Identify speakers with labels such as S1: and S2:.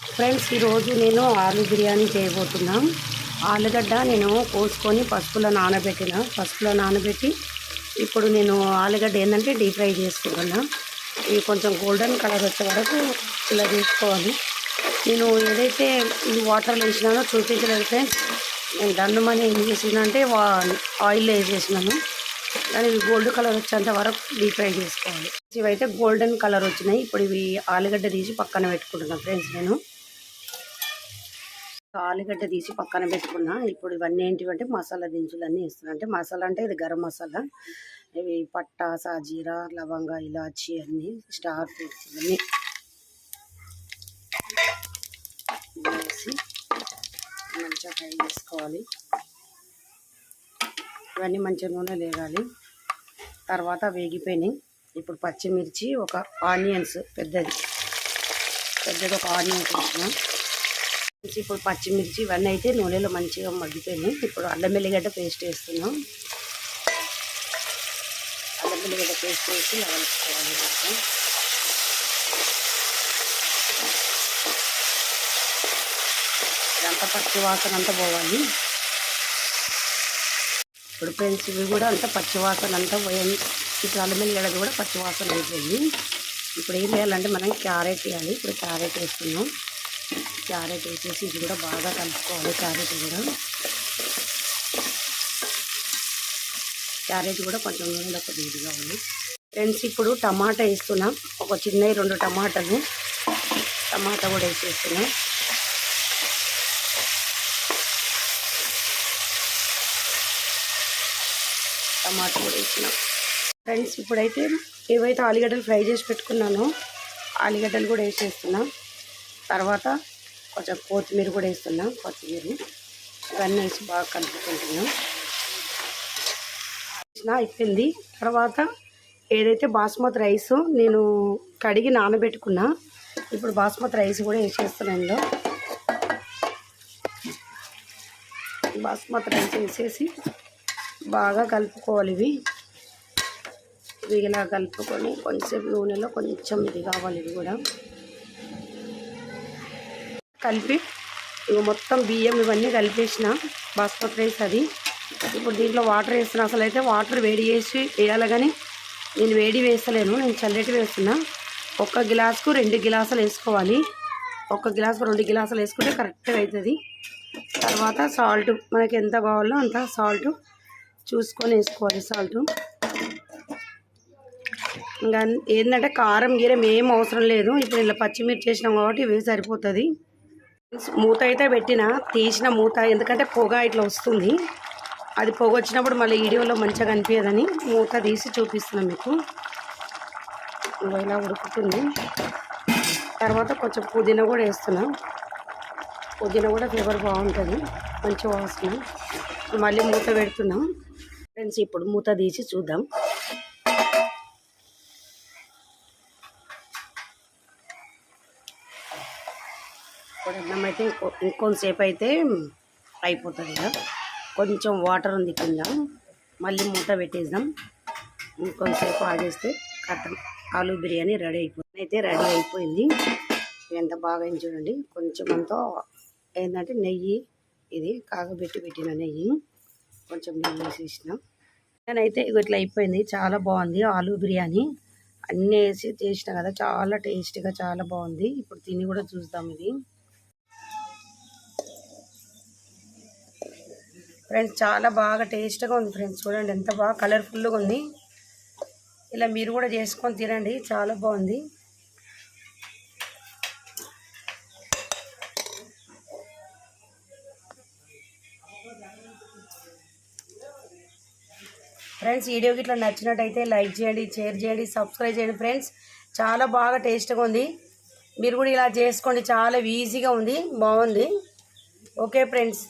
S1: Friends ఈరోజు నేను ఆలు బిర్యానీ చేయబోతున్నాను ఆలుగడ్డ నేను కోసుకొని పసుపులో నానబెట్టిన పసుపులో నానబెట్టి ఇప్పుడు నేను ఆలుగడ్డ ఏంటంటే డీప్ ఫ్రై చేసుకుంటున్నా. ఇవి కొంచెం గోల్డెన్ కలర్ వచ్చే వరకు ఇలా చేసుకోవాలి. నేను ఏదైతే ఈ వాటర్లో వేసినానో చూపించలేదు ఫ్రెండ్స్. నేను దండమని ఏం చేసిన అంటే వా ఆయిల్లో వేసేసినాను. కానీ ఇవి గోల్డ్ కలర్ వచ్చేంత వరకు డీప్ ఫ్రై చేసుకోవాలి. ఇవైతే గోల్డెన్ కలర్ వచ్చినాయి. ఇప్పుడు ఇవి ఆలుగడ్డ తీసి పక్కన పెట్టుకుంటున్నాను ఫ్రెండ్స్ నేను. ఆలుగడ్డ తీసి పక్కన పెట్టుకున్నా. ఇప్పుడు ఇవన్నీ ఏంటివంటే మసాలా దినుసులు అన్నీ వేస్తున్నా. అంటే మసాలా అంటే ఇది గరం మసాలా. ఇవి పట్టా సాజీరా లవంగ ఇలాచి అన్నీ స్టార్ ఫ్రూట్స్ ఇవన్నీ. వేసి మంచిగా ఫ్రై చేసుకోవాలి. ఇవన్నీ మంచిగా నూనె లేగాలి. తర్వాత వేగిపోయినాయి. ఇప్పుడు పచ్చిమిర్చి ఒక ఆనియన్స్ పెద్దది. పెద్దది ఒక ఆనియన్స్ వేసిన ఇప్పుడు పచ్చిమిర్చి ఇవన్నీ అయితే నూనెలో మంచిగా మగ్గిపోయినాయి. ఇప్పుడు అల్లం వెల్లిగడ్డ పేస్ట్ వేస్తున్నాం. అల్లం వెల్లిగడ్డ పేస్ట్ వేసి కలుపుకోవాలి ఇదంతా పచ్చి వాసన అంతా పోవాలి. ఇప్పుడు ఫ్రెండ్స్ ఇవి కూడా అంతా పచ్చివాసన అంతా పోయాయి. ఇప్పుడు అల్లం కూడా పచ్చివాసన అయిపోయింది. ఇప్పుడు ఏం చేయాలంటే మనం క్యారెట్ వేయాలి. ఇప్పుడు క్యారెట్ వేస్తున్నాం. క్యారెట్ వేసేసి ఇది కూడా బాగా కలుపుకోవాలి క్యారెట్ కూడా. క్యారెట్ కూడా కొంచెం నూనెలో కొద్దిగా ఇదిగా ఉంది. ఫ్రెండ్స్ ఇప్పుడు టమాటా వేస్తున్నాం. ఒక చిన్న రెండు టమాటాలు. టమాటా కూడా వేసేస్తున్నాం. టమాటా కూడా వేసిన. ఫ్రెండ్స్ ఇప్పుడైతే ఏవైతే ఆలుగడ్డలు ఫ్రై చేసి పెట్టుకున్నానో ఆలుగడ్డలు కూడా వేసేస్తున్నా. తర్వాత కొంచెం కొత్తిమీర కూడా వేస్తున్నా కొత్తిమీర. ఇవన్నీ వేసి బాగా కలుపుకుంటున్నాం. అయిపోయింది. తర్వాత ఏదైతే బాస్మతి రైస్ నేను కడిగి నానబెట్టుకున్నా ఇప్పుడు బాస్మతి రైస్ కూడా వేసేస్తున్నాను ఇందులో. బాస్మతి రైస్ వేసేసి బాగా కలుపుకోవాలి ఇవి. ఇవి ఇలా కలుపుకొని కొంచెంసేపు నూనెలో కొంచెం ఇది కావాలి ఇవి కూడా. కలిపి ఇవి మొత్తం బియ్యం ఇవన్నీ కలిపేసిన బాస్మతి రైస్ అది. ఇప్పుడు దీంట్లో వాటర్ వేస్తున్నా. అసలు అయితే వాటర్ వేడి చేసి వేయాలి కానీ నేను వేడి వేస్తలేను. నేను చల్లటి వేస్తున్నా. ఒక్క గిలాస్కు రెండు గిలాసులు వేసుకోవాలి. ఒక్క గిలాసు రెండు గిలాసులు వేసుకుంటే కరెక్ట్గా అవుతుంది. తర్వాత సాల్ట్ మనకి ఎంత కావాలో అంత సాల్ట్ చూసుకొని వేసుకోవాలి సాల్ట్. ఇంకా ఏంటంటే కారం గీరం ఏం అవసరం లేదు. ఇప్పుడు ఇలా పచ్చిమిర్చి చేసినాం కాబట్టి ఇవి సరిపోతుంది. మూత అయితే పెట్టిన తీసిన మూత ఎందుకంటే పొగ ఇట్లా వస్తుంది. అది పొగ వచ్చినప్పుడు మళ్ళీ వీడియోలో మంచిగా కనిపించదని మూత తీసి చూపిస్తున్నాం మీకు. ఇలా ఉడుకుతుంది. తర్వాత కొంచెం పుదీనా కూడా వేస్తున్నాం. పుదీనా కూడా ఫ్లేవర్ బాగుంటుంది. మంచి వాసన. మళ్ళీ మూత పెడుతున్నాం. ఫ్రెండ్స్ ఇప్పుడు మూత తీసి చూద్దాం. ఇప్పుడు అన్నం అయితే ఇంకో ఇంకొంతసేపు అయితే అయిపోతుంది కదా. కొంచెం వాటర్ ఉంది కింద. మళ్ళీ మూత పెట్టేద్దాం. ఇంకొంతసేపు ఆగేస్తే కథం ఆలు బిర్యానీ రెడీ అయిపోయింది అయితే రెడీ అయిపోయింది. ఎంత బాగా చూడండి. కొంచెం అంతా ఏంటంటే నెయ్యి ఇది కాగబెట్టి పెట్టిన నెయ్యి. కొంచెం నెయ్యి వేసేసిన. నేనైతే ఇగో ఇట్లా అయిపోయింది. చాలా బాగుంది ఆలూ బిర్యానీ. అన్నీ వేసి చేసిన కదా చాలా టేస్టీగా చాలా బాగుంది. ఇప్పుడు తిని కూడా చూద్దాం ఇది. ఫ్రెండ్స్ చాలా బాగా టేస్ట్గా ఉంది ఫ్రెండ్స్ చూడండి ఎంత బాగా కలర్ఫుల్గా ఉంది. ఇలా మీరు కూడా చేసుకొని తినండి. చాలా బాగుంది. ఫ్రెండ్స్ వీడియోకి ఇట్లా నచ్చినట్టయితే లైక్ చేయండి షేర్ చేయండి సబ్స్క్రైబ్ చేయండి ఫ్రెండ్స్. చాలా బాగా టేస్ట్గా ఉంది. మీరు కూడా ఇలా చేసుకోండి. చాలా ఈజీగా ఉంది. బాగుంది. Okay friends.